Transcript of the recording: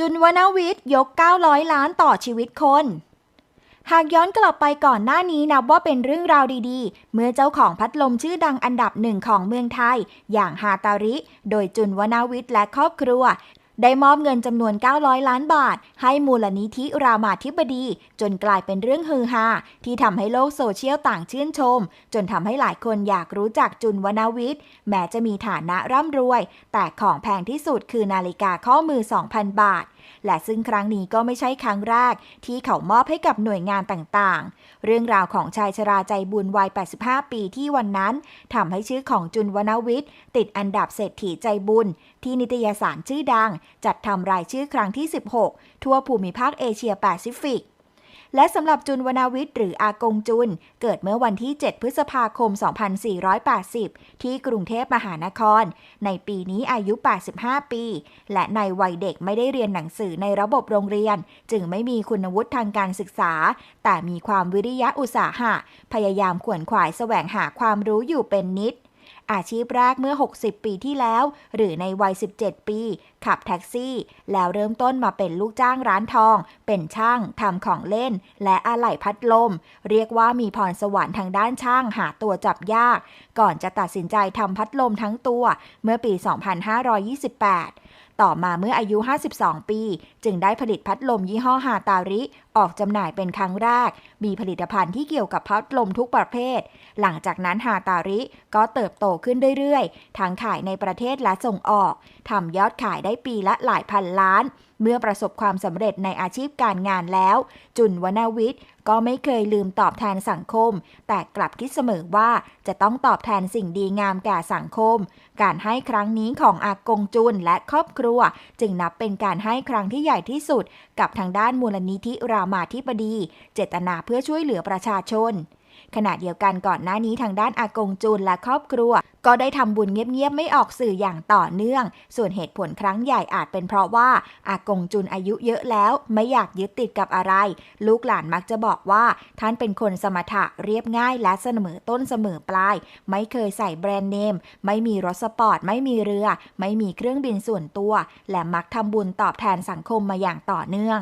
จุนวนวิทย์ยก 900 ล้านต่อชีวิตคน หากย้อนกลับไปก่อนหน้านี้นับว่าเป็นเรื่องราวดีๆ เมื่อเจ้าของพัดลมชื่อดังอันดับหนึ่งของเมืองไทย อย่างฮาตาริ โดยจุนวนาวิทย์และครอบครัว ได้มอบเงินจำนวน 900 ล้านบาท ให้มูลนิธิรามาธิบดี จนกลายเป็นเรื่องฮือฮาที่ทำให้โลกโซเชียลต่างชื่นชม จนทำให้หลายคนอยากรู้จักจุนวนาวิทย์ แม้จะมีฐานะร่ำรวย แต่ของแพงที่สุดคือนาฬิกาข้อมือ 2,000 บาท และซึ่งครั้งนี้ก็ไม่ใช่ครั้งแรก ที่เขามอบให้กับหน่วยงานต่างๆ เรื่องราวของชายชราใจบุญวัย 85 ปีที่วันนั้นทำให้ชื่อของจุนวนวิทย์ติดอันดับเศรษฐีใจบุญ ที่นิตยสารชื่อดังจัดทำรายชื่อครั้งที่ 16 ทั่วภูมิภาคเอเชียแปซิฟิก และสำหรับจุนวนาวิทย์หรืออากงจุน เกิดเมื่อวันที่ 7 พฤษภาคม 2480 ที่กรุงเทพมหานคร ในปีนี้อายุ 85 ปี และในวัยเด็กไม่ได้เรียนหนังสือในระบบโรงเรียน จึงไม่มีคุณวุฒิทางการศึกษา แต่มีความวิริยะอุตสาหะ พยายามขวนขวายแสวงหาความรู้อยู่เป็นนิดอาชีพแรกเมื่อ 60 ปีที่แล้ว หรือในวัย 17 ปี ขับแท็กซี่ แล้วเริ่มต้นมาเป็นลูกจ้างร้านทอง เป็นช่างทำของเล่น และอะไหล่พัดลม เรียกว่ามีพรสวรรค์ทางด้านช่างหาตัวจับยาก ก่อนจะตัดสินใจทำพัดลมทั้งตัว เมื่อปี 2528ต่อมาเมื่ออายุ 52 ปี จึงได้ผลิตพัดลมยี่ห้อฮาตาริ ออกจำหน่ายเป็นครั้งแรก มีผลิตภัณฑ์ที่เกี่ยวกับพัดลมทุกประเภท หลังจากนั้นฮาตาริก็เติบโตขึ้นเรื่อยๆ ทั้งขายในประเทศและส่งออก ทำยอดขายได้ปีละหลายพันล้าน เมื่อประสบความสำเร็จในอาชีพการงานแล้ว จุนวนาวิทย์ก็ไม่เคยลืมตอบแทนสังคม แต่กลับคิดเสมอว่าจะต้องตอบแทนสิ่งดีงามแก่สังคม การให้ครั้งนี้ของอากงจุนและครอบครัว จึงนับเป็นการให้ครั้งที่ใหญ่ที่สุด กับทางด้านมูลนิธิรามาธิบดี เจตนาเพื่อช่วยเหลือประชาชน ขณะเดียวกันก่อนหน้านี้ทางด้านอากงจูนและครอบครัว ก็ได้ทำบุญเงียบๆไม่ออกสื่ออย่างต่อเนื่อง ส่วนเหตุผลครั้งใหญ่อาจเป็นเพราะว่าอากงจุนอายุเยอะแล้วไม่อยากยึดติดกับอะไร ลูกหลานมักจะบอกว่า ท่านเป็นคนสมถะเรียบง่ายและเสมอต้นเสมอปลาย ไม่เคยใส่แบรนด์เนม ไม่มีรถสปอร์ต ไม่มีเรือ ไม่มีเครื่องบินส่วนตัว และมักทำบุญตอบแทนสังคมมาอย่างต่อเนื่อง